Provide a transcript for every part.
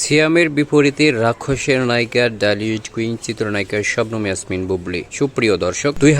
সিয়ামের বিপরীতে রাক্ষসের নায়িকা ডালিউড কুইন, চিত্রনায়িকা শবনম ইয়াসমিন বুবলি। সুপ্রিয় দর্শক, দুই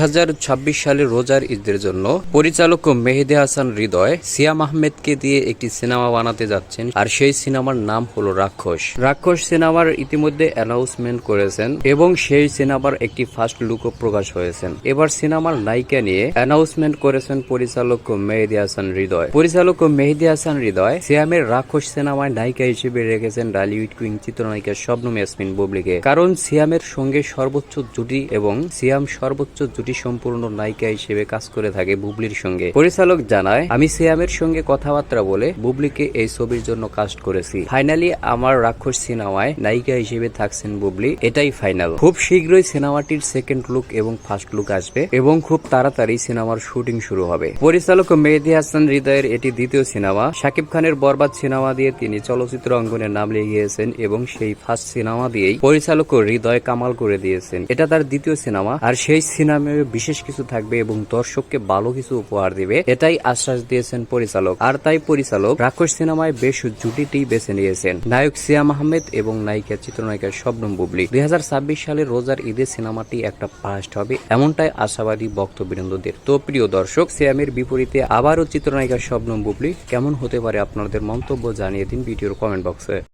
সালে রোজার ঈদের জন্য পরিচালক মেহেদে হাসান হৃদয় সিয়াম আহমেদকে দিয়ে একটি সিনেমা বানাতে যাচ্ছেন আর সেই সিনেমার নাম হলো রাক্ষস। রাক্ষস সিনেমার ইতিমধ্যে অ্যানাউন্সমেন্ট করেছেন এবং সেই সিনেমার একটি ফার্স্ট লুকও প্রকাশ হয়েছেন। এবার সিনেমার নায়িকা নিয়ে অ্যানাউন্সমেন্ট করেছেন পরিচালক মেহেদি হাসান হৃদয়। পরিচালক মেহেদি হাসান হৃদয় সিয়ামের রাক্ষস সিনেমায় নায়িকা হিসেবে রেখেছেন ডালিউড কুইন চিত্রনায়িকা শবনম ইয়াসমিন বুবলিকে কারণ সিয়ামের সঙ্গে সর্বোচ্চ জুটি এবং সিয়াম সর্বোচ্চ জুটি সম্পূর্ণ নায়িকা হিসেবে কাজ করে থাকে বুবলির সঙ্গে। পরিচালক জানায়, আমি সিয়ামের সঙ্গে কথাবার্তা বলে বুবলিকে এই ছবির জন্য কাস্ট করেছি। ফাইনালি আমার রাক্ষস সিনেমায় নায়িকা হিসেবে থাকছেন বুবলি। এটাই ফাইনাল খুব শীঘ্রই সিনেমাটির সেকেন্ড লুক এবং ফার্স্ট লুক আসবে এবং খুব তাড়াতাড়ি সিনেমার শুটিং শুরু হবে। পরিচালক মেহেদি হাসান হৃদয়ের এটি দ্বিতীয় সিনেমা। শাকিব খানের বরবাদ সিনেমা দিয়ে তিনি চলচ্চিত্র অঙ্গনে নাম লিখিয়েছেন এবং সেই ফার্স্ট সিনেমা দিয়েই পরিচালক হৃদয় কামাল করে দিয়েছেন। এটা তার দ্বিতীয় সিনেমা, আর সেই সিনেমায় বিশেষ কিছু থাকবে এবং দর্শককে ভালো কিছু উপহার দিবে, এটাই আশ্বাস দিয়েছেন পরিচালক। আর তাই পরিচালক রাক্ষস সিনেমায় বেশ জুটিটি বেছে নিয়েছেন। নায়ক সিয়াম আহমেদ এবং নায়িকা চিত্রনায়িকা শবনম বুবলি। দুই সালের রোজার ঈদে সিনেমাটি একটা ফার্স্ট হবে, এমনটাই আশাবাদী বক্তবৃন্দদের তো প্রিয় দর্শক, সিয়ামের বিপরীতে আবারও চিত্রনায়িকা শবনম বুবলি কেমন হতে পারে আপনাদের মন্তব্য জানিয়ে দিন ভিডিওর কমেন্ট বক্সে